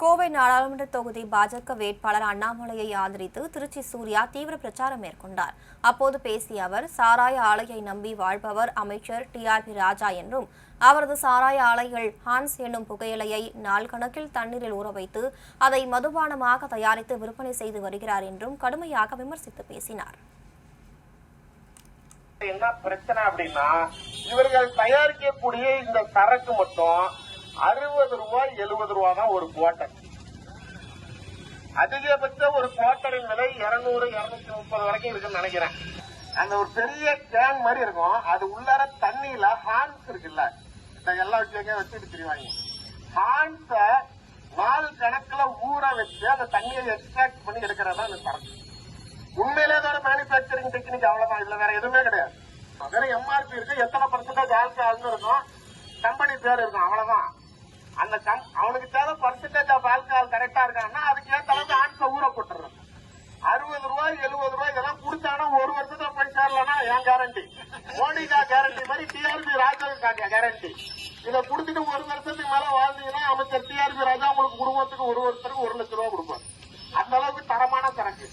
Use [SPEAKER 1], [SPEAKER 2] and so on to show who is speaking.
[SPEAKER 1] கோவை நாடாளுமன்ற தொகுதி பாஜக வேட்பாளர் அண்ணாமலையை ஆதரித்து திருச்சி சூர்யா தீவிர பிரச்சாரம் மேற்கொண்டார். அப்போது பேசிய அவர் சாராய ஆலையை நம்பி வாழ்பவர் அமைச்சர் டிஆர்பி ராஜா என்றும் அவரது சாராய ஆலைகள் ஹான்ஸ் என்னும் புகையிலையை நாள் கணக்கில் தண்ணீரில் ஊற வைத்து அதை மதுபானமாக தயாரித்து விற்பனை செய்து வருகிறார் என்றும் கடுமையாக விமர்சித்து பேசினார்.
[SPEAKER 2] என்ன பிரச்சனை அப்படின்னா இவர்கள் தயாரிக்கக்கூடிய இந்த சரக்கு மட்டும் அறுபது ரூபாய் எழுபது ரூபாய் தான் ஒரு குவார்டர் அதிகபட்ச ஒரு குவார்டரின் விலை இருநூறு இருநூத்தி முப்பது வரைக்கும் இருக்குன்னு நினைக்கிறேன். அந்த ஒரு பெரிய கேன் மாதிரி இருக்கும். அது உள்ளார தண்ணியில ஹான்ஸ் இருக்குல்ல? இந்த எல்லா வச்சு வச்சுட்டு தெரிவாங்க. ஹான்ஸ நாலு கணக்குல ஊற வச்சு அந்த தண்ணியை எக்ஸ்ட்ராக்ட் பண்ணி எடுக்கிறதா அந்த சரக்கு உண்மையிலே அதோட மேனுபேக்சரிங் டெக்னிக் அவ்வளவுதான். இதுல வேற எதுவுமே கிடையாது. வேற எம்ஆர்பி இருக்கு. எத்தனை பர்சன்டேஜ் ஆல்கஹால்னு இருக்கும். கம்பெனி பேர் இருக்கும். அவ்வளவுதான். அந்த கம் அவனுக்கு தேவை பர்சன்டேஜ் ஆஃப் ஆல்கஹால் கரெக்டா இருக்கான்னா அதுக்கு ஏற்ற அளவுக்கு ஆன்ஸ ஊற போட்டுறாங்க அறுபது ரூபாய் எழுபது ரூபாய் இதெல்லாம் கொடுத்தானா ஒரு வருஷத்துல போய் சேரலன்னா என் கேரண்டி மோடிகா கேரண்டி மாதிரி டிஆர்பி ராஜா கேரண்டி இதை கொடுத்துட்டு ஒரு வருஷத்துக்கு மேல வாழ்ந்தீங்கன்னா அமைச்சர் டிஆர்பி ராஜா உங்களுக்கு குடும்பத்துக்கு ஒரு வருஷத்துக்கு ஒரு லட்சம் ரூபாய் கொடுப்பாரு. அந்த அளவுக்கு தரமான சரக்கு.